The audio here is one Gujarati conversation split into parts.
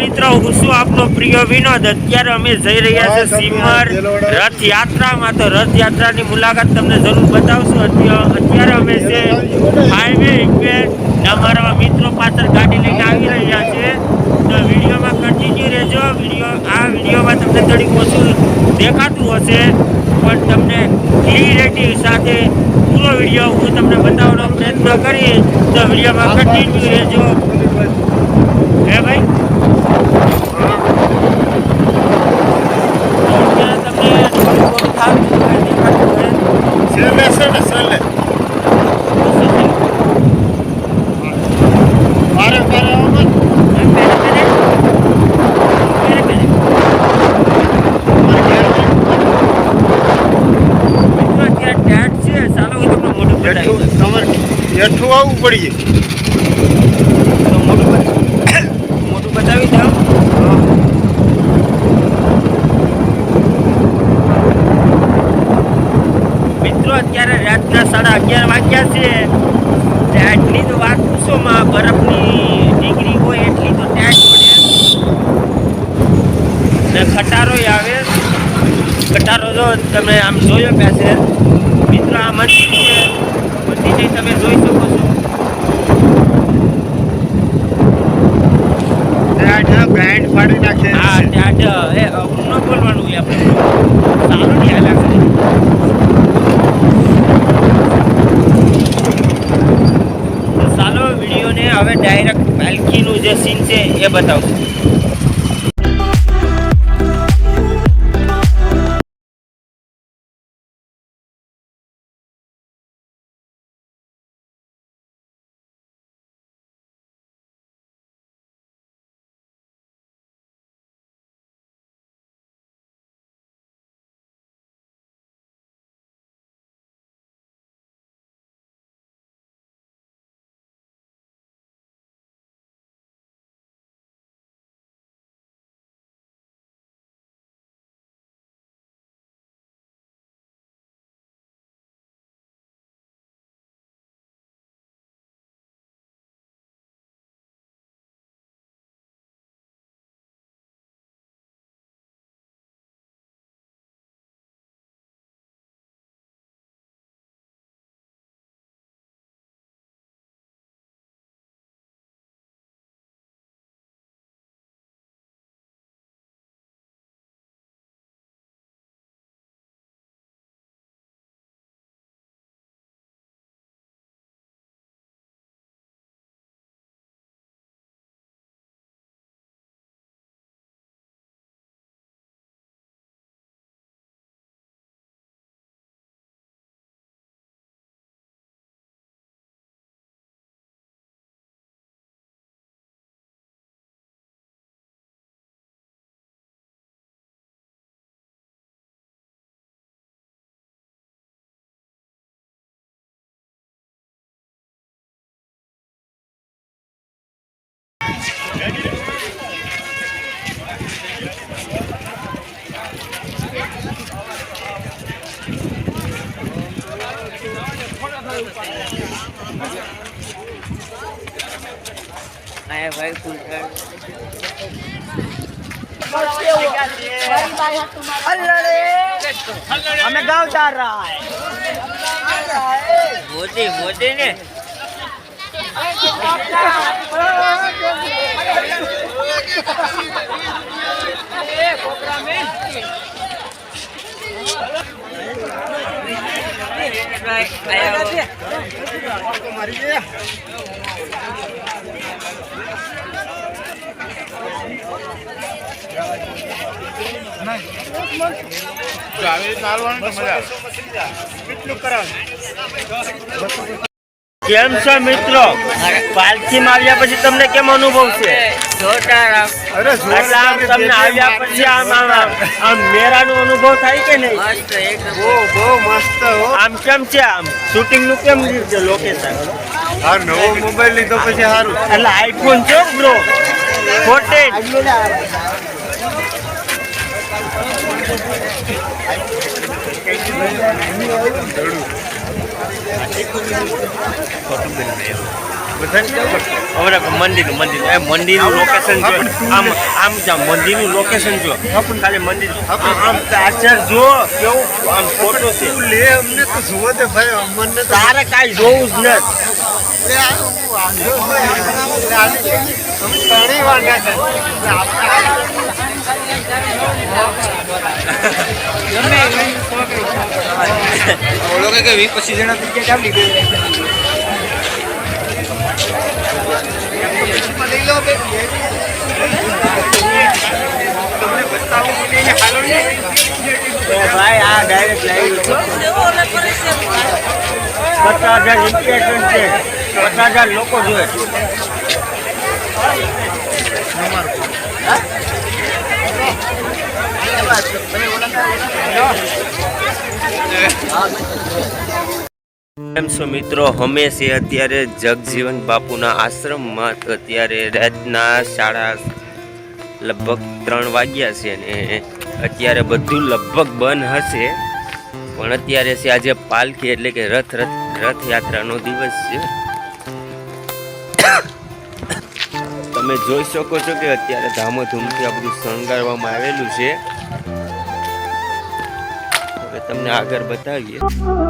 મિત્રો હું શું આપનો પ્રિય વિનોદ. અત્યારે અમે જઈ રહ્યા છે સિમર રથયાત્રામાં. તો રથયાત્રાની મુલાકાત તમને જરૂર બતાવશું. અત્ય- અત્યારે અમે છે હાઈવે ઇક્વે અમારા મિત્રો પાછળ ગાડી લઈને આવી રહ્યા છે. તો વિડીયોમાં કન્ટિન્યુ રહેજો. વીડિયો આ વિડીયોમાં તમને થોડીક ઓછું દેખાતું હશે પણ તમને ક્લિયરિટી સાથે પૂરો વીડિયો હું તમને બતાવવાનો પ્રયત્ન કરીશ. તો વિડીયોમાં કન્ટિન્યુ રહેજો. હે ભાઈ અત્યારે તમને થોડું થાક દેખાતું હોય ને છેલ્લે મારે મારે તમારે હેઠું આવવું પડીએ મોટું બતાવી દઉં મિત્રો અત્યારે રાતના સાડા અગિયાર વાગ્યા છે. આટલી તો વાત પૂછોમાં બરફની ડિગ્રી હોય એટલી તો ટેટ પડે. ને ખટારોય આવે. ખટારો જો તમે આમ જોયો પાસે મિત્રો આ મંદિર છે. મંદિરને તમે જોઈ શકો છો. ગાંઠ ફાડી નાખે હા ત્યાં એ ન બોલવાનું આપણે. સારું નહીં હાલ્યા કરે તો ચાલો વિડીયોને હવે ડાયરેક્ટ પાલખીનું જે સીન છે એ બતાવશું. આયા ભાઈ કુલથર हमें गांव चार रहा है मोदी मोदी ने આયા કેમ છો મિત્રો? પાલખીમાં આવ્યા પછી તમને કેમ અનુભવ છે? આમ. તમને આવ્યા પછી આમ આમ આમ અનુભવ થાય કે નહીં? બહુ બહુ મસ્ત હો. આમ કેમ છે આમ? શૂટિંગનું કેમ છે લોકેશન નવો મોબાઈલ લીધો પછી સારું એટલે આઈફોન છે બ્રો ફોર્ટીન છે. હવે મંદિરનું મંદિર એ મંદિરનું લોકેશન જો આમ આમ જામ મંદિરનું લોકેશન જો ખાલી મંદિર આમ આચાર જો કેવું આમ ફોટો છે લે અમને તો જુઓ દે ભાઈ અમને તારે કાંઈ જોવું જ નથી ત્રણેય વાંધા છે લે આપણે લઈ કે બે પચીસ જણા મને આમ નહીં ભાઈ, આ ડાયરેક્ટ લાવી પચાસ હજાર છે પચાસ હજાર લોકો જોવે મિત્રો અમે અત્યારે જગજીવન બાપુના આશ્રમમાં. તો અત્યારે રાતના સાડા લગભગ ત્રણ વાગ્યા છે ને અત્યારે બધું લગભગ બંધ હશે. પણ અત્યારે છે આજે પાલખી એટલે કે રથ રથ રથયાત્રાનો દિવસ છે. તમે જોઈ શકો છો કે અત્યારે ધામધૂમથી આ બધું શણગારવામાં આવેલું છે. તમને આગળ બતાવીએ.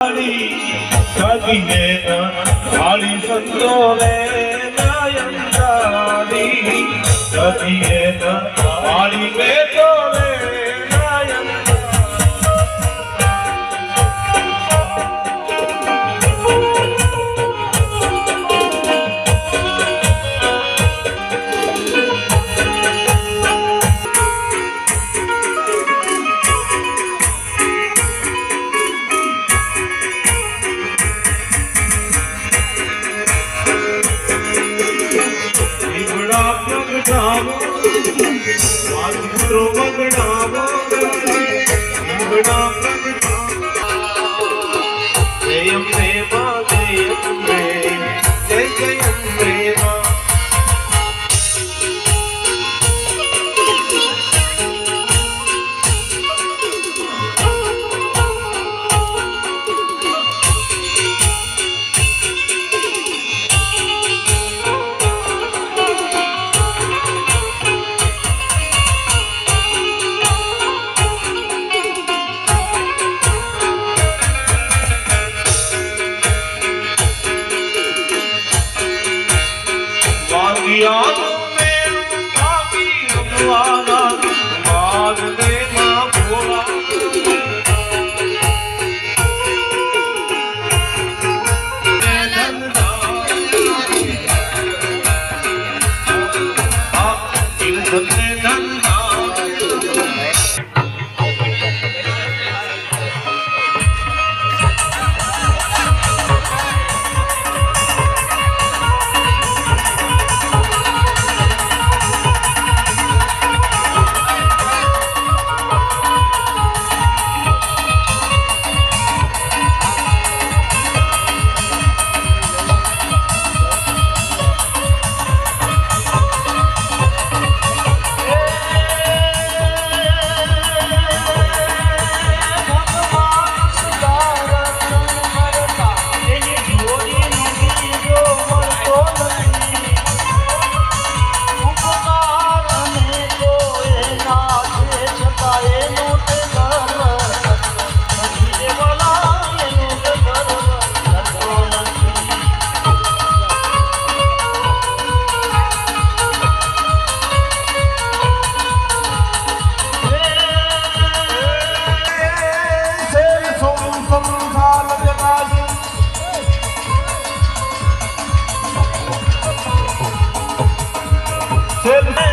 સદીએ કાળી સંતોલે નયનદારી સદીએ કાળી બેટોલે નયન યાદોને કાપી રમવા Send